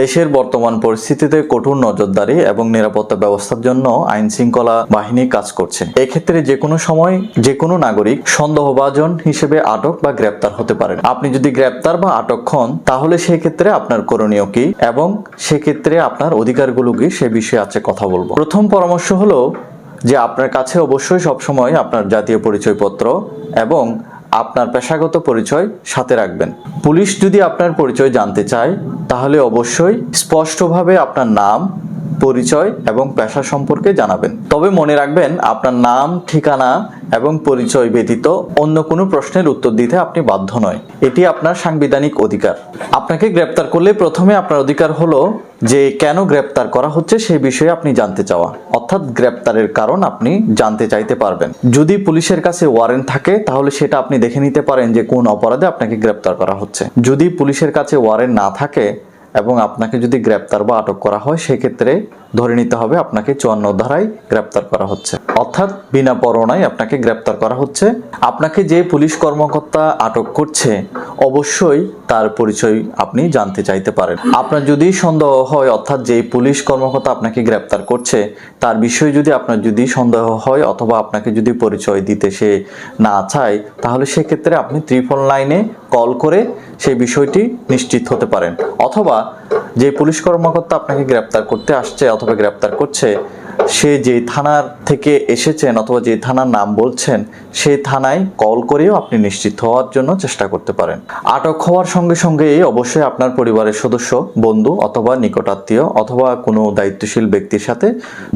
দেশের বর্তমান পরিস্থিতিতে কঠোর নজরদারি এবং নিরাপত্তা ব্যবস্থার জন্য আইন শৃঙ্খলা বাহিনী কাজ করছে। এক্ষেত্রে যে কোনো সময় যে কোনো নাগরিক সন্দেহভাজন হিসেবে আটক বা গ্রেপ্তার হতে পারেন। আপনি যদি গ্রেপ্তার বা আটক হন, তাহলে সেক্ষেত্রে আপনার করণীয় কি এবং সেক্ষেত্রে আপনার অধিকারগুলো কি সে বিষয়ে আছে কথা বলব। প্রথম পরামর্শ হলো যে আপনার কাছে অবশ্যই সবসময় আপনার জাতীয় পরিচয়পত্র এবং আপনার পেশাগত পরিচয় সাথে রাখবেন। পুলিশ যদি আপনার পরিচয় জানতে চায় তাহলে অবশ্যই স্পষ্টভাবে আপনার নাম পরিচয় এবং পেশা সম্পর্কে জানাবেন। তবে মনে রাখবেন, আপনার নাম, ঠিকানা এবং পরিচয় ব্যতীত অন্য কোনো প্রশ্নের উত্তর দিতে আপনি বাধ্য নয়। এটি আপনার সাংবিধানিক অধিকার। আপনাকে গ্রেপ্তার করলে প্রথমে আপনার অধিকার হলো যে কেন গ্রেপ্তার করা হচ্ছে সেই বিষয়ে আপনি জানতে চাওয়া। অর্থাৎ গ্রেপ্তারের কারণ আপনি জানতে চাইতে পারবেন। যদি পুলিশের কাছে ওয়ারেন্ট থাকে, তাহলে সেটা আপনি দেখে নিতে পারেন যে কোন অপরাধে আপনাকে গ্রেপ্তার করা হচ্ছে। যদি পুলিশের কাছে ওয়ারেন্ট না থাকে এবং আপনাকে যদি গ্রেপ্তার বা আটক করা হয় সেক্ষেত্রে ধরে নিতে হবে আপনাকে চুয়ান্ন ধারায় গ্রেপ্তার করা হচ্ছে। অর্থাৎ বিনা পরোনায় আপনাকে গ্রেপ্তার করা হচ্ছে। আপনাকে যে পুলিশ কর্মকর্তা আটক করছে, অবশ্যই তার পরিচয় আপনি জানতে চাইতে পারেন। আপনার যদি সন্দেহ হয়, অর্থাৎ যে পুলিশ কর্মকর্তা আপনাকে গ্রেপ্তার করছে, তার বিষয়ে যদি আপনার যদি সন্দেহ হয়, অথবা আপনাকে যদি পরিচয় দিতে সে না চায়, তাহলে সেক্ষেত্রে আপনি ত্রিপল লাইনে কল করে সেই বিষয়টি নিশ্চিত হতে পারেন। অথবা যে পুলিশ কর্মকর্তা আপনাকে গ্রেপ্তার করতে আসছে অথবা গ্রেপ্তার করছে, সে যে থানার থেকে এসেছেন অথবা যে থানার নাম বলছেন সেই থানায় কল করেও আপনি নিশ্চিত হওয়ার জন্য চেষ্টা করতে পারেন। আটক হওয়ার সঙ্গে সঙ্গে অবশ্যই আপনার পরিবারের সদস্য, বন্ধু অথবা নিকটাত্মীয় অথবা কোনো দায়িত্বশীল ব্যক্তির সাথে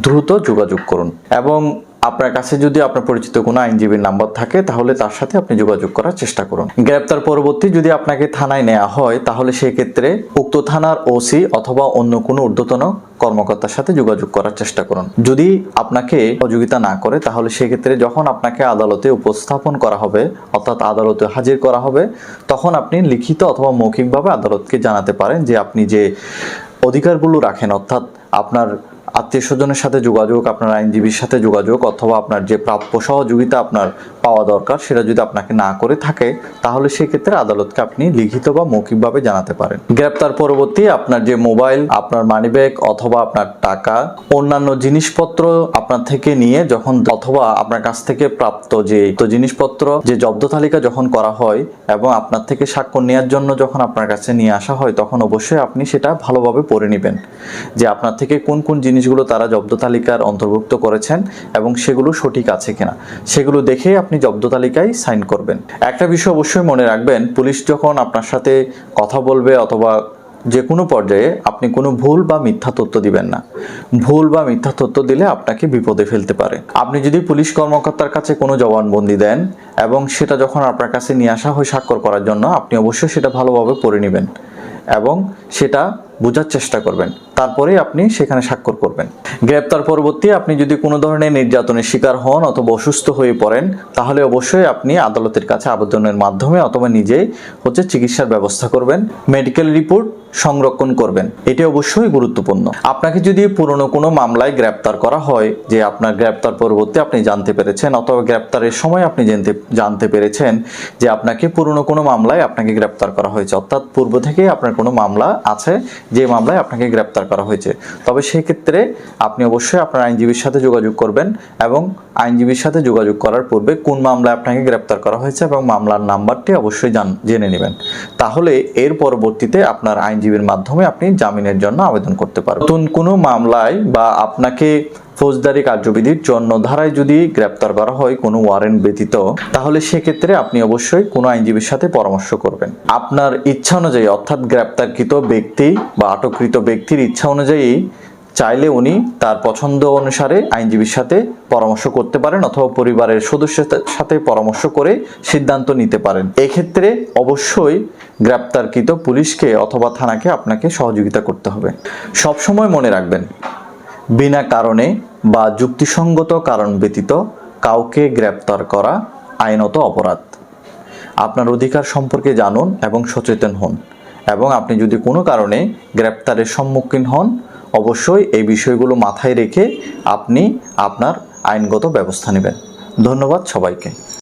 দ্রুত যোগাযোগ করুন। এবং আপনার কাছে যদি আপনার পরিচিত কোনো আইনজীবীর নাম্বার থাকে, তাহলে তার সাথে আপনি যোগাযোগ করার চেষ্টা করুন। গ্রেপ্তার পরবর্তী যদি আপনাকে থানায় নেওয়া হয়, তাহলে সেক্ষেত্রে উক্ত থানার ওসি অথবা অন্য কোনো ঊর্ধ্বতন কর্মকর্তার সাথে যোগাযোগ করার চেষ্টা করুন। যদি আপনাকে সহযোগিতা না করে, তাহলে সেক্ষেত্রে যখন আপনাকে আদালতে উপস্থাপন করা হবে, অর্থাৎ আদালতে হাজির করা হবে, তখন আপনি লিখিত অথবা মৌখিকভাবে আদালতকে জানাতে পারেন যে আপনি যে অধিকারগুলো রাখেন, অর্থাৎ আপনার আত্মীয় স্বজনের সাথে যোগাযোগ, আপনার আইনজীবীর সাথে যোগাযোগ অথবা আপনার যে প্রাপ্য সহযোগিতা আপনার পাওয়া দরকার, সেটা যদি আপনাকে না করে থাকে, তাহলে সেক্ষেত্রে আদালতকে আপনি লিখিত বা মৌখিকভাবে জানাতে পারেন। গ্রেপ্তার পরবর্তী আপনার যে মোবাইল, আপনার মানিব্যাগ অথবা আপনার টাকা, অন্যান্য জিনিসপত্র আপনার থেকে নিয়ে যখন অথবা আপনার কাছ থেকে প্রাপ্ত যে জিনিসপত্র, যে জব্দ তালিকা যখন করা হয় এবং আপনার থেকে স্বাক্ষর নেওয়ার জন্য যখন আপনার কাছে নিয়ে আসা হয়, তখন অবশ্যই আপনি সেটা ভালোভাবে পড়ে নেবেন যে আপনার থেকে কোন কোন জিনিসগুলো তারা জব্দ তালিকার অন্তর্ভুক্ত করেছেন এবং সেগুলো সঠিক আছে কিনা, সেগুলো দেখে আপনি জব্দ তালিকায় সাইন করবেন। একটা বিষয় অবশ্যই মনে রাখবেন, পুলিশ যখন আপনার সাথে কথা বলবে অথবা যে কোনো পর্যায়ে আপনি কোনো ভুল বা মিথ্যা তথ্য দিবেন না। ভুল বা মিথ্যা তথ্য দিলে আপনাকে বিপদে ফেলতে পারে। আপনি যদি পুলিশ কর্মকর্তার কাছে কোনো জবানবন্দি দেন এবং সেটা যখন আপনার কাছে নিয়ে আসা হয় স্বাক্ষর করার জন্য, আপনি অবশ্যই সেটা ভালোভাবে পড়ে নেবেন এবং সেটা বোঝার চেষ্টা করবেন। তারপরে আপনি সেখানে স্বাক্ষর করবেন। গ্রেপ্তার পরবর্তী আপনি যদি কোনো ধরনের নির্যাতনের শিকার হন অথবা অসুস্থ হয়ে পড়েন, তাহলে অবশ্যই আপনি আদালতের কাছে আবেদনের মাধ্যমে অথবা নিজেই হচ্ছে চিকিৎসার ব্যবস্থা করবেন, মেডিকেল রিপোর্ট সংরক্ষণ করবেন। এটি অবশ্যই গুরুত্বপূর্ণ। আপনাকে যদি পুরনো কোনো মামলায় গ্রেপ্তার করা হয়, যে আপনার গ্রেপ্তার পরবর্তী আপনি জানতে পেরেছেন অথবা গ্রেপ্তারের সময় আপনি জানতে জানতে পেরেছেন যে আপনাকে পুরনো কোনো মামলায় আপনাকে গ্রেপ্তার করা হয়েছে, অর্থাৎ পূর্ব থেকে আপনার কোনো মামলা আছে, যে মামলায় আপনাকে গ্রেপ্তার করা হয়েছে। তবে সেই ক্ষেত্রে আপনি অবশ্যই আপনার আইনজীবীর সাথে যোগাযোগ করবেন এবং আইনজীবীর সাথে যোগাযোগ করার পূর্বে কোন মামলায় আপনাকে গ্রেপ্তার করা হয়েছে এবং মামলার নাম্বারটি অবশ্যই জান জেনে নেবেন। তাহলে এর পরবর্তীতে আপনার আইনজীবীর মাধ্যমে আপনি জামিনের জন্য আবেদন করতে পারবেন। নতুন কোনো মামলায় বা আপনাকে ফৌজদারি কার্যবিধির জন্য ধারায় যদি গ্রেপ্তার করা হয় কোনো ওয়ারেন্ট ব্যতীত, তাহলে সেক্ষেত্রে আপনি অবশ্যই কোনো আইনজীবীর সাথে পরামর্শ করবেন। আপনার ইচ্ছা অনুযায়ী, অর্থাৎ গ্রেপ্তারকৃত ব্যক্তি বা আটককৃত ব্যক্তির ইচ্ছা অনুযায়ী চাইলে উনি তার পছন্দ অনুসারে আইনজীবীর সাথে পরামর্শ করতে পারেন অথবা পরিবারের সদস্যের সাথে পরামর্শ করে সিদ্ধান্ত নিতে পারেন। এক্ষেত্রে অবশ্যই গ্রেপ্তারকৃত পুলিশকে অথবা থানাকে আপনাকে সহযোগিতা করতে হবে। সবসময় মনে রাখবেন বিনা কারণে বা যুক্তিসঙ্গত কারণ ব্যতীত কাউকে গ্রেপ্তার করা আইনত অপরাধ। আপনার অধিকার সম্পর্কে জানুন এবং সচেতন হন এবং আপনি যদি কোনো কারণে গ্রেপ্তারের সম্মুখীন হন, অবশ্যই এই বিষয়গুলো মাথায় রেখে আপনি আপনার আইনগত ব্যবস্থা নেবেন। ধন্যবাদ সবাইকে।